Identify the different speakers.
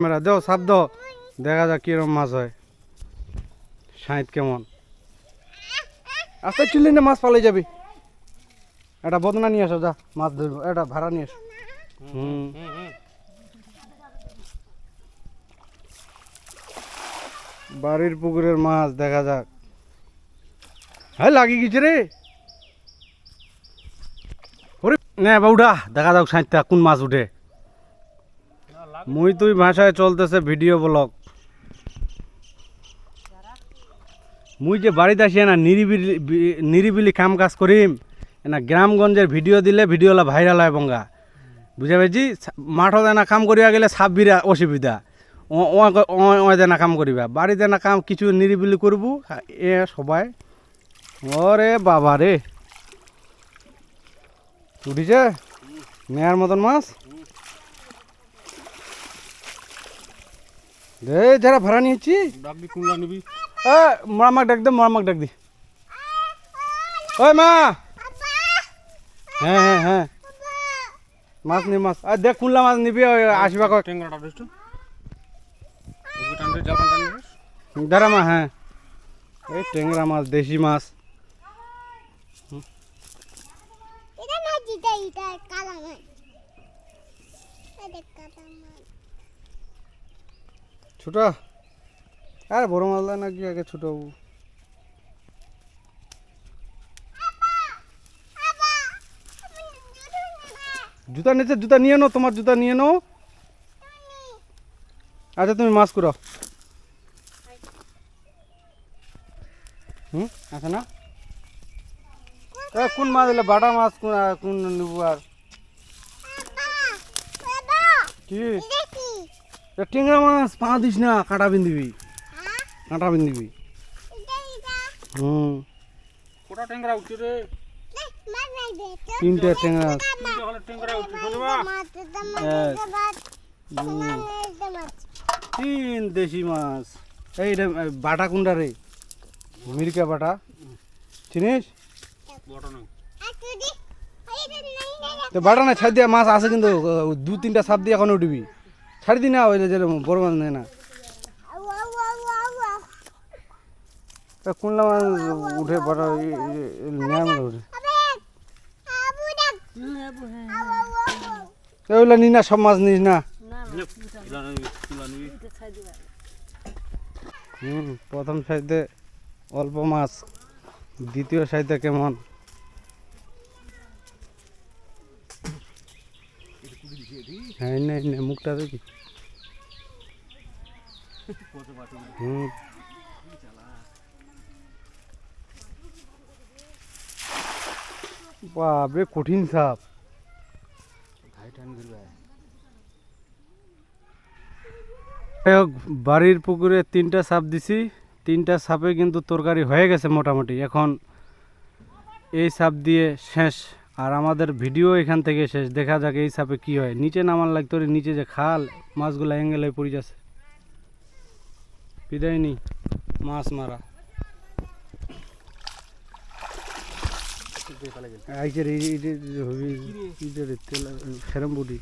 Speaker 1: Camera দেও, সাপ দাও। দেখা যাক কিরম মাছ হয়। সাঁত কেমন। আস্তে, চিল্লি না মাছ পালাই যাবি। এটা বদনা নিয়ে আসো, যা, মাছ ধরবো। এটা ভাড়া নিয়ে এসো হুম। বাড়ির পুকুরের মাছ, দেখা যাক। হ্যাঁ লাগি গেছে রে। ওরে, নে বাউডা দেখা যাক সাঁতটা কোন মাছ উঠে। মুই তুই ভাষায় চলতেছে ভিডিও ব্লগ। মুই যে বাড়িতে আসি না নিরিবিলি নিরিবিলি কাম কাজ করিম না গ্রামগঞ্জের ভিডিও দিলে ভিডিওলা ভাইরাল হয় বঙ্গা। বুঝা পেয়েছি মাঠত এনা কাম করিয়া গেলে সাপ বিরা অসুবিধা ওই দেনা কাম করিবা। বাড়িতে না কাম কিছু নিরিবিলি করব এ সবাই। ওরে বাবা রে। উঠিছে? নেয়ার মতন মাছ? দে, যারা ভাড়া নিয়েছি।
Speaker 2: ডাকবি কুমড়া নিবি
Speaker 1: এ ডাক দে, মামাক ডাক দি। ওই মা। হ্যাঁ হ্যাঁ হ্যাঁ। মাছ নি, মাছ। আর দেখ, কুল্লা মাছ নিবি আসবা কয় মা হ্যাঁ। এই ট্যাংরা মাছ, দেশি মাছ। ছোট? আর বড় মাছ দেয় নাকি আগে ছোট বাবু? জুতা নিচে জুতা নিয়ে নাও তোমার জুতা নিয়ে নাও। আচ্ছা তুমি মাছ করো হুম আছে না। এ, কোন মাছ এলে বাটা মাছ কোন কোন নিবো আর? কি? টেংরা মাছ পা দিস না কাটা বিন দিবি
Speaker 3: হ্যাঁ
Speaker 1: কাঁটা বিন দিবি
Speaker 3: এটা এটা
Speaker 1: হুম।
Speaker 2: কোটা টেঙ্গরা উঠছে রে?
Speaker 3: না মাছ নাই দে তো
Speaker 1: তিনটে টেংরা তিন দেশি মাছ। এই রে বাটা কুন্ডা রে? মিরকা বাটা। চিনিস? বাটা না ছাড় দিয়া মাছ আছে কিন্তু দু তিনটা সাপ দিয়ে এখন উঠবি। ছাড়ি দি না ওই যে বড় মাছ নেই না। কুন্ডা মাছ উঠে বড় নেয় নিস না, সব মাছ নিস না। হুম, প্রথম সাইডে অল্প মাছ, দ্বিতীয় সাইডে কেমন? হ্যাঁ না না, মুখটা দেখি। হুম। বাপরে, কঠিন সাপ। বাড়ির পুকুরে তিনটা সাপ দিছি। তিনটা সাপে কিন্তু তরকারি হয়ে গেছে মোটামুটি। এখন এই সাপ দিয়ে শেষ। আর আমাদের ভিডিও এখান থেকে শেষ দেখা যাক এই সাপে কি হয় নিচে নামার লাগতো রে, নিচে যে খাল মাছগুলো অ্যাঙ্গেলে পড়ে যাচ্ছে বিদায় নি মাছ মারা আইছে এই যে হবি এই তেল ফেরম বুড়ি